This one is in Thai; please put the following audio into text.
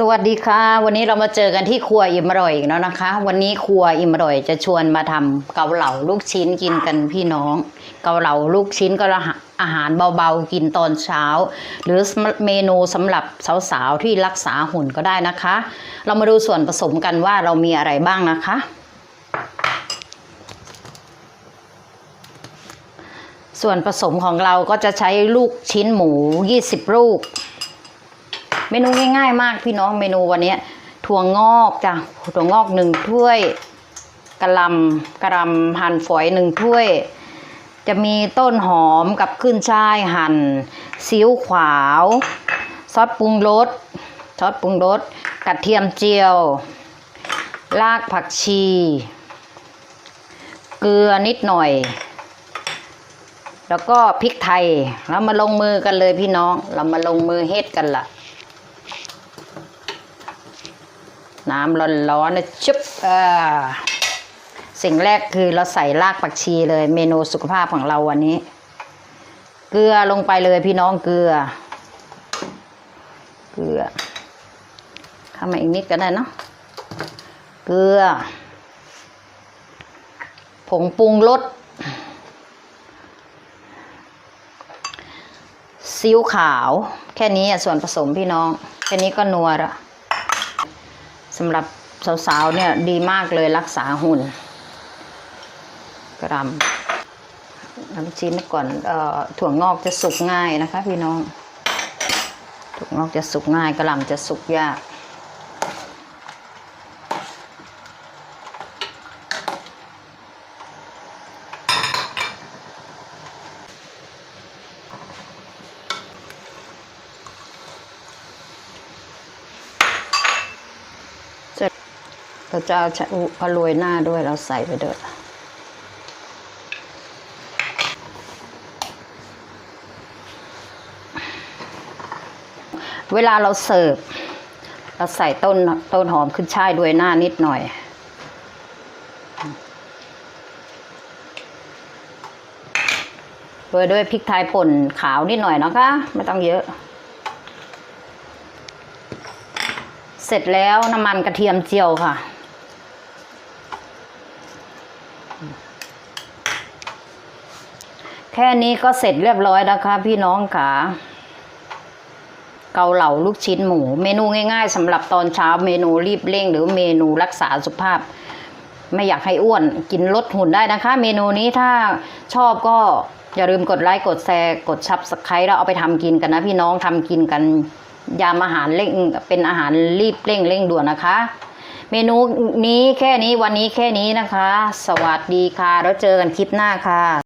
สวัสดีค่ะ วันนี้เรามาเจอกันที่ครัวอิ่มอร่อยอีกแล้วนะคะ วันนี้ครัวอิ่มอร่อยจะชวนมาทำเกาเหลาลูกชิ้นกินกันพี่น้อง เกาเหลาลูกชิ้นก็อาหารเบาๆกินตอนเช้า หรือเมนูสำหรับสาวๆที่รักษาหุ่นก็ได้นะคะ เรามาดูส่วนผสมกันว่าเรามีอะไรบ้างนะคะ ส่วนผสมของเราก็จะใช้ลูกชิ้นหมู 20 ลูก เมนูง่าย ๆ มากพี่น้องเมนูวันนี้ถั่วงอกจ้ะถั่วงอกหนึ่งถ้วยกระลำกระลำหั่นฝอยหนึ่งถ้วย จะมีต้นหอมกับขึ้นช่ายหั่นซีอิ๊วขาวซอสปรุงรสซอสปรุงรสกระเทียมเจียว รากผักชี เกลือนิดหน่อย แล้วก็พริกไทย เรามาลงมือกันเลยพี่น้อง เรามาลงมือเฮ็ดกันละ่ะ น้ำร้อนๆนะชุบอ่าสิ่งแรกคือเราใส่รากผักชีเลยเมนูสุขภาพของเราวันนี้ เกลือลงไปเลยพี่น้องเกลือ เกลือเข้ามาอีกนิดก็ได้เนาะเกลือ ผงปรุงรสซีอิ๊วขาว แค่นี้ส่วนผสมพี่น้อง แค่นี้ก็นัวละ สำหรับสาวๆเนี่ยดีมากเลยรักษาหุ่น กรัมน้ำชิ้นก่อนเอ่อถั่วงอกจะสุกง่ายนะคะพี่น้อง ถั่วงอกจะสุกง่ายกระหลำจะสุกยาก เราจะเอาชะอุเอโรยหน้าด้วยเราใส่ไปด้วยเวลาเราเสิร์ฟเราใส่ต้นต้นหอมขึ้นช่ายด้วยหน้านิดหน่อย โรยด้วยพริกไทยป่นขาวนิดหน่อยนะคะ ไม่ต้องเยอะ เสร็จแล้วน้ำมันกระเทียมเจียวค่ะ แค่นี้ก็เสร็จเรียบร้อยแล้วค่ะพี่น้องค่ะ เกาเหลาลูกชิ้นหมู เมนูง่ายๆสำหรับตอนเช้าเมนูรีบเร่ง หรือเมนูรักษาสุขภาพ ไม่อยากให้อ้วนกินลดหุ่นได้นะคะ เมนูนี้ถ้าชอบก็อย่าลืมกดไลค์กดแชร์กดชับสไครต์แล้วเอาไปทำกินกันนะ พี่น้องทำกินกันยามอาหารเร่งเป็นอาหารรีบเร่งเร่งด่วนนะคะ เมนูนี้แค่นี้วันนี้แค่นี้นะคะ สวัสดีค่ะ แล้วเจอกันคลิปหน้าค่ะ